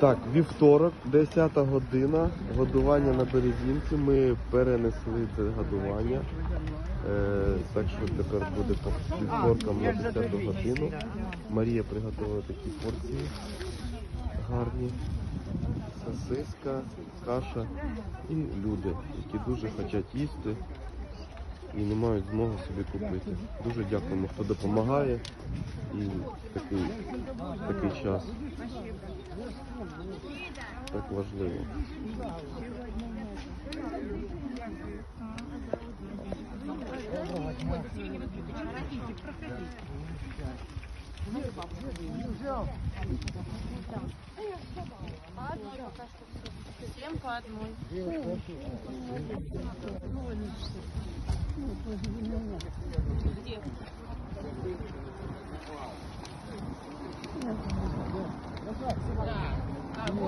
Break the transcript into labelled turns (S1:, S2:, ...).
S1: Так, вівторок, 10 година, годування на березінці. Ми перенесли це годування. Е, так що тепер буде по вівторкам на 10 годину. Марія приготувала такі порції гарні. Сосиска, каша і люди, які дуже хочуть їсти і не мають змоги собі купити. Дуже дякуємо, хто допомагає і такий, такий час. Так важливо.
S2: Всем по одной. 没错，是的。